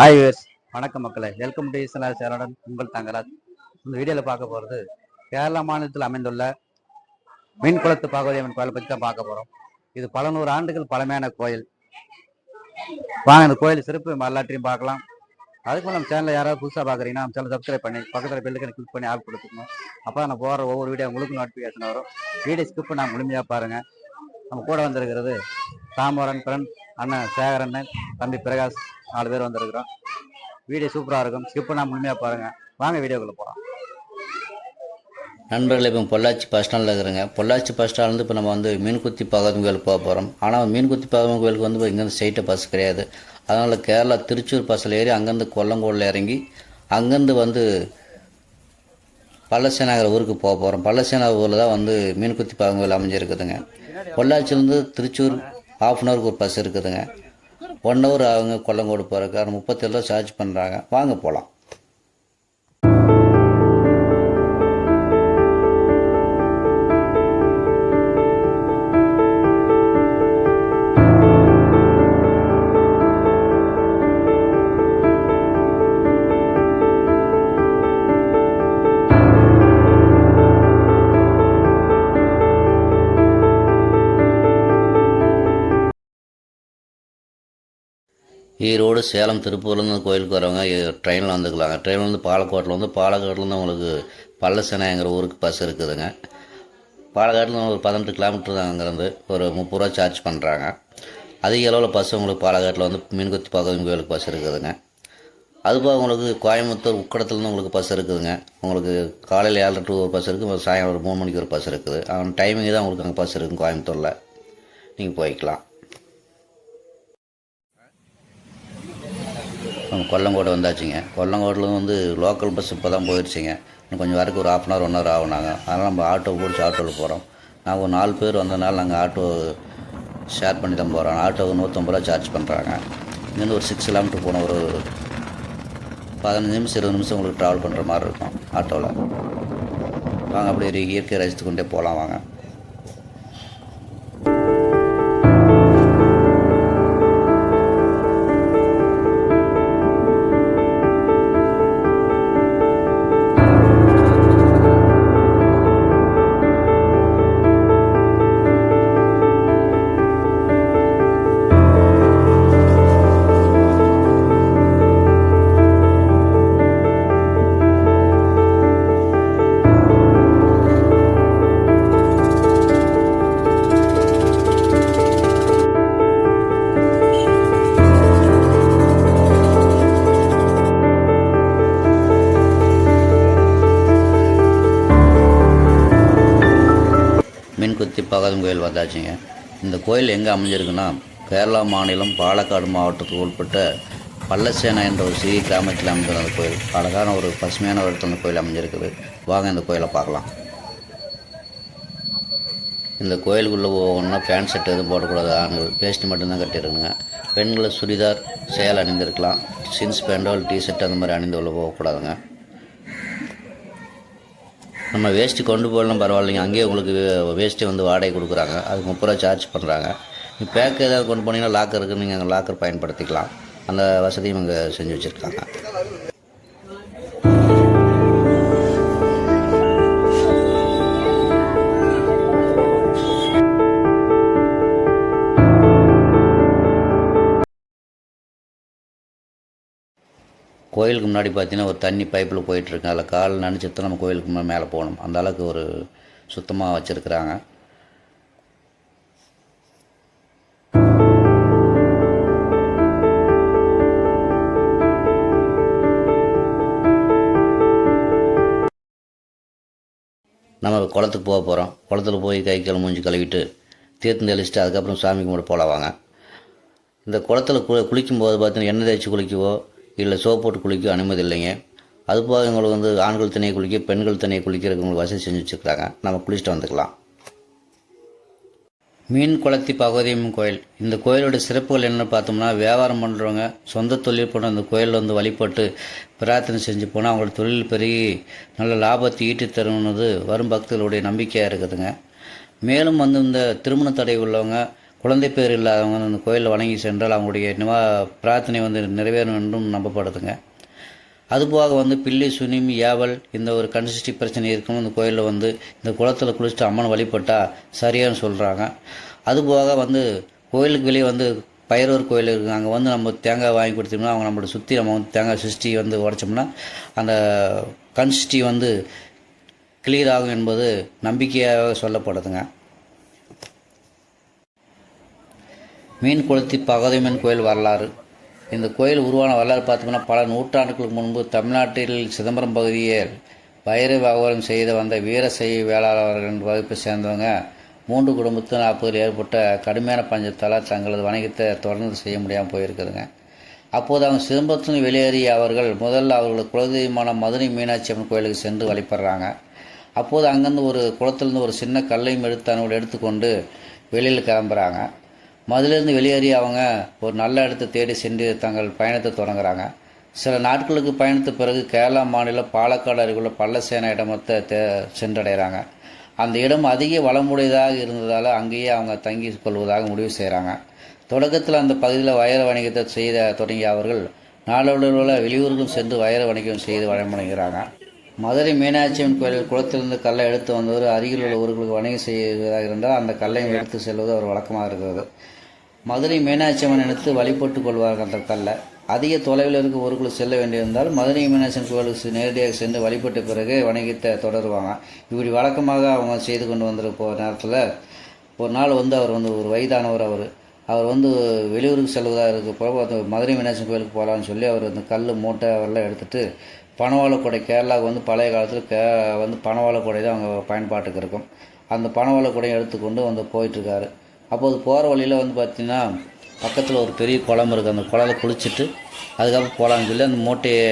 Hi wears வணக்கம் மக்களே. Welcome to இஸ்லா சேரடன் உங்கள் தங்கராஜ். இந்த வீடியோவில் பார்க்க போகிறது கேரளா மாநிலத்தில் அமைந்துள்ள மீன் குளத்து பாகவதி அம்மன் கோயிலை பற்றி தான் பார்க்க போகிறோம் இது பல நூறு ஆண்டுகள் பழமையான கோயில். வாங்க இந்த கோயில் சிறப்பு வரலாற்றையும் பார்க்கலாம். அதுக்கு நம்ம சேனலில் யாராவது புதுசாக பார்க்குறீங்கன்னா நம்ம சேனல் சப்ஸ்கிரைப் பண்ணி பக்கத்தில் பெல்லுக்கு கிளிக் பண்ணி ஆள் கொடுத்துக்கணும் அப்போ நான் போகிற ஒவ்வொரு வீடியோ உங்களுக்கு நோட்டிஃபிகேஷன் வரும். வீடியோ ஸ்கிப் பண்ணால் முழுமையாக பாருங்கள் நம்ம கூட வந்திருக்கிறது தாமரன் பிரன் அண்ணன் சேகரன் தம்பி பிரகாஷ். நாலு பேர் வந்திருக்கிறோம். வீடியோ சூப்பராக இருக்கும். ஸ்கிப் பண்ணால் முழுமையாக பாருங்கள் வாங்க வீடியோக்குள்ளே போகலாம் நண்பர்கள் இப்போ பொள்ளாச்சி பஸ் ஸ்டாண்டில் இருக்கிறேங்க. பொள்ளாச்சி பஸ் ஸ்டாண்ட்லேருந்து இப்போ நம்ம வந்து மீன்குத்தி பாகவதம் கோயிலுக்கு போக போகிறோம் ஆனால் மீன்குத்தி பாகவதம் கோயிலுக்கு வந்து இங்கேருந்து ஸ்ட்ரைட்டாக பஸ் கிடையாது. அதனால் கேரளா திருச்சூர் பஸ்ஸில் ஏறி அங்கேருந்து கொல்லங்கோடில் இறங்கி அங்கேருந்து வந்து பல்லசேனாகிற ஊருக்கு போக போகிறோம் பல்லசேனா ஊரில் தான் வந்து மீன்குத்தி பாகவதம் கோயில் அமைஞ்சிருக்குதுங்க. பொள்ளாச்சிலேருந்து திருச்சூர் ஆஃப் அன் ஹவருக்கு ஒரு பஸ் இருக்குதுங்க. ஒன் ஹவர் ஆகுங்க கொல்லங்கோடு போகிறதுக்கு ஆனால் முப்பத்தேழு ரூபா சார்ஜ் பண்ணுறாங்க வாங்க போகலாம் ஈரோடு சேலம் திருப்பூர்லேருந்து கோயிலுக்கு வரவங்க ட்ரெயினில் வந்துக்கலாங்க. ட்ரெயினில் வந்து பாலக்கோட்டில் வந்து பாலக்காட்டிலேருந்து உங்களுக்கு பல்லசேனாங்கிற ஊருக்கு பஸ் இருக்குதுங்க. பாலக்காட்டில் ஒரு பதினெட்டு கிலோமீட்டர் தான் அங்கேருந்து ஒரு முப்பது ரூபா சார்ஜ் பண்ணுறாங்க அதிக அளவில் பஸ் உங்களுக்கு பாலக்காட்டில் வந்து மீன்குத்தி பாக்கம் கோயிலுக்கு பஸ் இருக்குதுங்க. அதுபோக உங்களுக்கு கோயம்புத்தூர் உக்கடத்துலேருந்து உங்களுக்கு பஸ் இருக்குதுங்க. உங்களுக்கு காலையில் ஏழரை டூ ஒரு பஸ் இருக்குது சாயங்காலம் ஒரு மூணு மணிக்கு ஒரு பஸ் இருக்குது. அவன் டைமிங் தான் உங்களுக்கு அங்கே பஸ் இருக்குது கோயம்புத்தூரில். நீங்கள் போய்க்கலாம். நம்ம கொல்லங்கோடு வந்தாச்சுங்க. கொல்லங்கோட்டில் வந்து லோக்கல் பஸ் இப்போ தான் போயிடுச்சுங்க இன்னும் கொஞ்சம் வரைக்கும் ஒரு half an hour one hour ஆகுனாங்க. அதனால் நம்ம ஆட்டோ பிடிச்சி ஆட்டோவில் போகிறோம் நாங்கள் ஒரு நாலு பேர் வந்ததுனால நாங்கள் ஆட்டோ ஷேர் பண்ணி தான் போகிறோம் ஆட்டோவுக்கு நூற்றம்பது ரூபா சார்ஜ் பண்ணுறாங்க இங்கேருந்து ஒரு சிக்ஸ் கிலோமீட்டர் போன ஒரு பதினஞ்சு நிமிஷம் இருபது நிமிஷம் உங்களுக்கு ட்ராவல் பண்ணுற மாதிரி இருக்கும் ஆட்டோவில் வாங்க அப்படியே இயற்கை ரசித்து கொண்டே போகலாம் வாங்க. மீன்குத்தி பகதம் கோயில் வந்தாச்சுங்க. இந்த கோயில் எங்கே அமைஞ்சிருக்குன்னா கேரளா மாநிலம் பாலக்காடு மாவட்டத்துக்கு உட்பட்ட பல்லசேனா என்ற ஒரு சிறிய கிராமத்தில் அமைஞ்சிருந்த அந்த கோயில். அழகான ஒரு பசுமையான ஒரு இடத்துல கோயில் அமைஞ்சிருக்குது. வாங்க இந்த கோயிலை பார்க்கலாம். இந்த கோயிலுக்குள்ளே ஒன்றா பேண்ட் ஷர்ட் எதுவும் போடக்கூடாது. ஆண்கள் வேஷ்டி மட்டும்தான் கட்டியிருக்குங்க. பெண்களை சுடிதார் சேல் அணிந்திருக்கலாம். ஜீன்ஸ் பேண்டோ டிஷர்ட் அந்த மாதிரி அணிந்து உள்ள போகக்கூடாதுங்க. நம்ம வேஸ்ட்டு கொண்டு போகலாம் பரவாயில்லைங்க. அங்கேயே உங்களுக்கு வேஸ்ட்டு வந்து வாடகை கொடுக்குறாங்க. அதுக்கு முப்பது ரூபா சார்ஜ் பண்ணுறாங்க நீங்கள் பேக் ஏதாவது கொண்டு போனீங்கன்னா லாக்கர் இருக்குது நீங்கள் அங்கே லாக்கர் பயன்படுத்திக்கலாம். அந்த வசதியும் இங்கே செஞ்சு வச்சுருக்காங்க. கோயிலுக்கு முன்னாடி பார்த்தீங்கன்னா ஒரு தண்ணி பைப்பில் போயிட்டுருக்கு. அதில் கால் நினச்சிட்டு நம்ம கோயிலுக்கு முன்னாடி மேலே போகணும். அந்த அளவுக்கு ஒரு சுத்தமாக வச்சுருக்குறாங்க. நம்ம குளத்துக்கு போக போகிறோம் குளத்துல போய் கை கால் மூஞ்சி கழுவிட்டு தீர்த்தம் தெளிச்சுட்டு அதுக்கப்புறம் சாமி கும்பிட போகலாம் வாங்க இந்த குளத்துல கு குளிக்கும்போது பார்த்தீங்கன்னா எண்ணெய் தேய்ச்சி குளிக்கவோ இல்லை சோப் போட்டு குளிக்க அனுமதி இல்லைங்க. அதுபோக உங்களுக்கு வந்து ஆண்கள் தனியாக குளிக்க பெண்கள் தனியாக குளிக்கிறதுக்கு உங்களுக்கு வசதி செஞ்சு வச்சுருக்காங்க நம்ம குளிச்சுட்டு வந்துக்கலாம். மீன் குளத்தி பகவதியம்மன் கோயில். இந்த கோயிலோட சிறப்புகள் என்ன பார்த்தோம்னா வியாபாரம் பண்ணுறவங்க சொந்த தொழில் பண்ண அந்த கோயிலில் வந்து வழிபட்டு பிரார்த்தனை செஞ்சு போனால் அவங்களோட தொழில் பெருகி நல்ல லாபத்தை ஈட்டி தருவது வரும் பக்தர்களுடைய நம்பிக்கையாக இருக்குதுங்க. மேலும் வந்து இந்த திருமண தடை உள்ளவங்க குழந்தை பேர் இல்லாதவங்க அந்த கோயிலில் வணங்கி சென்றால் அவங்களுடைய நிவா பிரார்த்தனை வந்து நிறைவேறும் என்றும் நம்பப்படுதுங்க. அதுபோக வந்து பில்லி சுனிமி ஏவல் இந்த ஒரு கன்சிஸ்டி பிரச்சனை இருக்கும். இந்த கோயிலில் வந்து இந்த குளத்தில் குளிச்சுட்டு அம்மன் வழிபட்டால் சரியான்னு சொல்கிறாங்க அதுபோக வந்து கோயிலுக்கு வெளியே வந்து பயிரூர் கோயில் இருக்குது அங்கே வந்து நம்ம தேங்காய் வாங்கி கொடுத்தோம்னா அவங்க நம்மளை சுற்றி நம்ம வந்து தேங்காய் சிருஷ்டி வந்து உடைச்சோம்னா அந்த கன்சிஸ்டி வந்து கிளியர் ஆகும் என்பது நம்பிக்கையாக சொல்லப்படுதுங்க. மீன் கொளுத்தி பகவதியம்மன் கோயில் வரலாறு. இந்த கோயில் உருவான வரலாறு பார்த்தோம்னா பல நூற்றாண்டுகளுக்கு முன்பு தமிழ்நாட்டில் சிதம்பரம் பகுதியில் வைர வியாபாரம் செய்து வந்த வீரசைவ வேளாளர்கள் வகுப்பை சேர்ந்தவங்க மூன்று குடும்பத்து நாற்பதில் ஏற்பட்ட கடுமையான பஞ்சத்தால் தங்களது வணிகத்தை தொடர்ந்து செய்ய முடியாமல் போயிருக்குதுங்க. அப்போது அவங்க சிதம்பரத்தில் வெளியேறிய அவர்கள் முதல்ல அவர்களது குலதெய்வமான மதுரை மீனாட்சி அம்மன் கோயிலுக்கு சென்று வழிபடுறாங்க. அப்போது அங்கேருந்து ஒரு குளத்திலிருந்து ஒரு சின்ன கல்லையும் எடுத்து தன்னோடு எடுத்துக்கொண்டு வெளியில் கிளம்புறாங்க. மதுலேருந்து வெளியேறி அவங்க ஒரு நல்ல இடத்தை தேடி சென்று தங்கள் பயணத்தை தொடங்குறாங்க. சில நாட்களுக்கு பயணத்து பிறகு கேரளா மாநிலம் பாலக்காடு அருகுள்ள பல்லசேனா இடமத்தை தே சென்றடைகிறாங்க. அந்த இடம் அதிக வளமுடையதாக இருந்ததால் அங்கேயே அவங்க தங்கி கொள்வதாக முடிவு செய்கிறாங்க தொடக்கத்தில் அந்த பகுதியில் வயர வணிகத்தை செய்த தொடங்கிய அவர்கள் நாளடைவில் வெளியூர்களும் சென்று வயர வணிகம் செய்து வழங்குகிறாங்க மதுரை மீனாட்சியம்மன் கோயில் குளத்திலிருந்து கல்லை எடுத்து வந்தவர் அருகில் உள்ள ஊர்களுக்கு வணிகம் செய்வதாக இருந்தால் அந்த கல்லையும் எடுத்து செல்வது ஒரு வழக்கமாக இருக்கிறது. மதுரை மீனாட்சி அம்மன் எடுத்து வழிபட்டு கொள்வார்கள் அந்த கல்லை. அதிக தொலைவில் இருக்க ஊருக்குள் செல்ல வேண்டியிருந்தால் மதுரை மீனாட்சி கோவிலுக்கு நேரடியாக சென்று வழிபட்ட பிறகு வணிகத்தை தொடருவாங்க. இப்படி வழக்கமாக அவங்க செய்து கொண்டு வந்திருக்க போகிற நேரத்தில் ஒரு நாள் வந்து அவர் வந்து ஒரு வயதானவர் அவர். அவர் வந்து வெளியூருக்கு செல்வதாக இருக்க போக அந்த மதுரை மீனாட்சி கோயிலுக்கு போகலான்னு சொல்லி அவர் அந்த கல் மூட்டை அவரெல்லாம் எடுத்துகிட்டு பனவாழக்கூடை கேரளாவுக்கு வந்து பழைய காலத்தில் கே வந்து பனவாழக்கூடை தான் அவங்க பயன்பாட்டுக்கு இருக்கும். அந்த பனவாழக்கூடையை எடுத்துக்கொண்டு வந்து போயிட்டுருக்காரு அப்போது போகிற வழியில் வந்து பார்த்திங்கன்னா பக்கத்தில் ஒரு பெரிய குளம் இருக்குது அந்த குளத்தில் குளிச்சுட்டு அதுக்கப்புறம் போகலான்னு சொல்லி அந்த மூட்டையை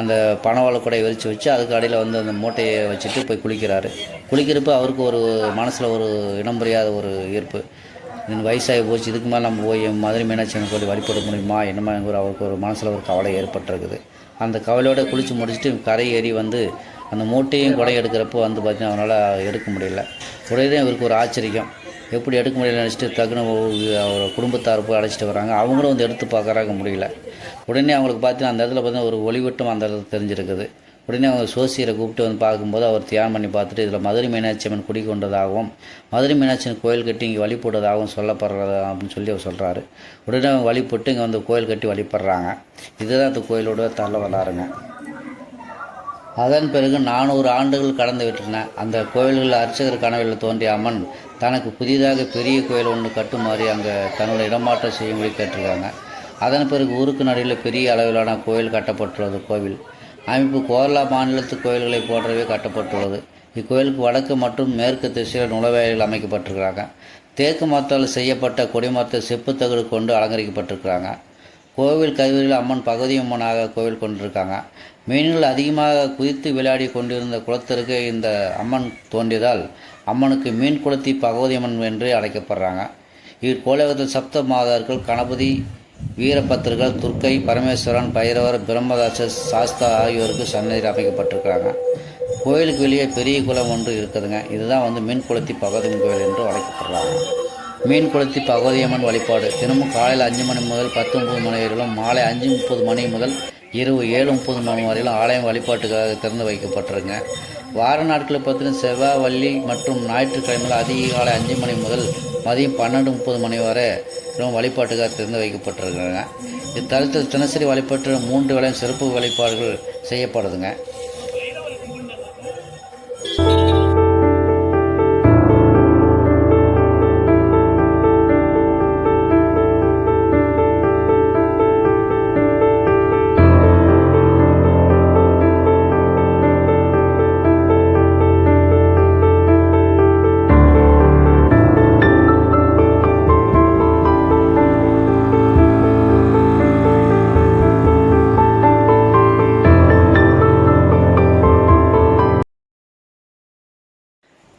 அந்த பனவாழக்கூடையை விரித்து வச்சு அதுக்கு அடியில் வந்து அந்த மூட்டையை வச்சுட்டு போய் குளிக்கிறாரு. குளிக்கிறப்ப அவருக்கு ஒரு மனசில் ஒரு இனம் புரியாத ஒரு ஈர்ப்பு. வயசாகி போச்சு இதுக்கு மேலே நம்ம போய் மதுரை மீனாட்சி அம்மன் கோயில் வழிபட முடியுமா? என்னமா ஒரு அவருக்கு ஒரு மனசில் ஒரு கவலை ஏற்பட்டிருக்குது. அந்த கவலையோடு குளித்து முடிச்சுட்டு கரை ஏறி வந்து அந்த மூட்டையும் கொடை எடுக்கிறப்போ வந்து பார்த்தீங்கன்னா அவனால் எடுக்க முடியல. உடனே இவருக்கு ஒரு ஆச்சரியம். எப்படி எடுக்க முடியல நினச்சிட்டு டக்குன்னு அவரோட குடும்பத்தார் போய் அழைச்சிட்டு வராங்க. அவங்களும் வந்து எடுத்து பார்க்கறாங்க முடியல. உடனே அவங்களுக்கு பார்த்தீங்கன்னா அந்த இடத்துல பார்த்தீங்கன்னா ஒரு ஒளிவட்டம் அந்த இடத்துல தெரிஞ்சிருக்குது. உடனே அவங்க சோசியரை கூப்பிட்டு வந்து பார்க்கும்போது அவர் தியானம் பண்ணி பார்த்துட்டு இதில் மதுரை மீனாட்சி அம்மன் குடிக்கொண்டதாகவும் மதுரை மீனாட்சி கோயில் கட்டி இங்கே வழிபட்டதாகவும் சொல்லப்படுறதா அப்படின்னு சொல்லி அவர் சொல்கிறாரு உடனே அவங்க வழிபட்டு இங்கே வந்து கோயில் கட்டி வழிபடுறாங்க. இதுதான் அந்த கோயிலோட தள்ள வரலாறுங்க. அதன் பிறகு நானூறு ஆண்டுகள் கடந்து விட்டன. அந்த கோயில்கள் அர்ச்சகர் கனவில் தோன்றிய அம்மன் தனக்கு புதிதாக பெரிய கோயில் ஒன்று கட்டுமாறி அங்கே தன்னோட இடமாற்றம் செய்யும்படி கேட்டிருக்காங்க. அதன் பிறகு ஊருக்கு நடுவில் பெரிய அளவிலான கோயில் கட்டப்பட்டுள்ளது. கோவில் அமைப்பு கோரளா மாநிலத்து கோயில்களைப் போன்றவே கட்டப்பட்டுள்ளது. இக்கோயிலுக்கு வடக்கு மற்றும் மேற்கு திசையில் நுழைவாயில்கள் அமைக்கப்பட்டிருக்கிறாங்க. தேக்கு மரத்தால் செய்யப்பட்ட கொடிமரத்தை செப்புத்தகடு கொண்டு அலங்கரிக்கப்பட்டிருக்கிறாங்க. கோவில் கருவறையில் அம்மன் பகுதி அம்மனாக கோவில் கொண்டிருக்காங்க. மீன்கள் அதிகமாக குதித்து விளையாடி கொண்டிருந்த குளத்திற்கு இந்த அம்மன் தோன்றியதால் அம்மனுக்கு மீன் குளத்தி பகவதி அம்மன் என்று அழைக்கப்படுறாங்க. இக்கோலகத்தில் சப்த மாதர்கள் கணபதி வீரபத்திரர்கள் துர்க்கை பரமேஸ்வரன் பைரவர் பிரம்மதாசர் சாஸ்தா ஆகியோருக்கு சன்னதி அமைக்கப்பட்டிருக்கிறாங்க. கோயிலுக்கு வெளியே பெரிய குளம் ஒன்று இருக்குதுங்க. இதுதான் வந்து மீன் குளத்தி பகவதியம்மன் கோயில் என்று அழைக்கப்படுறாங்க. மீன் குளத்தி பகவதியம்மன் வழிபாடு. தினமும் காலையில் அஞ்சு மணி முதல் பத்து முப்பது மணி வரையிலும் மாலை அஞ்சு முப்பது மணி முதல் இரவு ஏழு முப்பது மணி வரையிலும் ஆலயம் வழிபாட்டுக்காக திறந்து வைக்கப்பட்டிருங்க. வார நாட்களில் பார்த்தீங்கன்னா செவ்வாய் வள்ளி மற்றும் ஞாயிற்றுக்கிழமையில் அதிகாலை அஞ்சு மணி முதல் மதியம் பன்னெண்டு முப்பது மணி வரை வழிபாட்டுக்காக திறந்து வைக்கப்பட்டிருக்காங்க. இத்தலத்தில் தினசரி வழிபாட்டு மூன்று வேளையும் சிறப்பு வழிபாடுகள் செய்யப்படுதுங்க.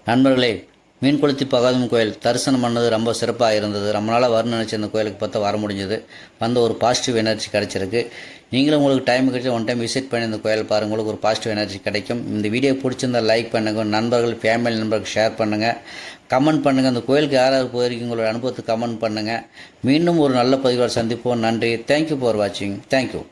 நண்பர்களே மீன்குளத்தி பகாதம் கோயில் தரிசனம் பண்ணது ரொம்ப சிறப்பாக இருந்தது. ரொம்ப நாளாக வரணும்னு நினச்சி அந்த கோயிலுக்கு பார்த்தா வர முடிஞ்சது. வந்த ஒரு பாசிட்டிவ் எனர்ஜி கிடச்சிருக்கு. நீங்களும் உங்களுக்கு டைம் கிடைச்சி ஒன் டைம் விசிட் பண்ணி இந்த கோயில் பாருங்கள் உங்களுக்கு ஒரு பாசிட்டிவ் எனர்ஜி கிடைக்கும். இந்த வீடியோ பிடிச்சிருந்தா லைக் பண்ணுங்கள் நண்பர்கள் ஃபேமிலி நண்பர்களுக்கு ஷேர் பண்ணுங்கள் கமெண்ட் பண்ணுங்கள் அந்த கோயிலுக்கு யார் யார் போயிருக்கீங்க? உங்களோட அனுபவத்தை கமெண்ட் பண்ணுங்கள் மீண்டும் ஒரு நல்ல பதிவாக சந்திப்போம். நன்றி. தேங்க்யூ ஃபார் வாட்சிங் தேங்க்யூ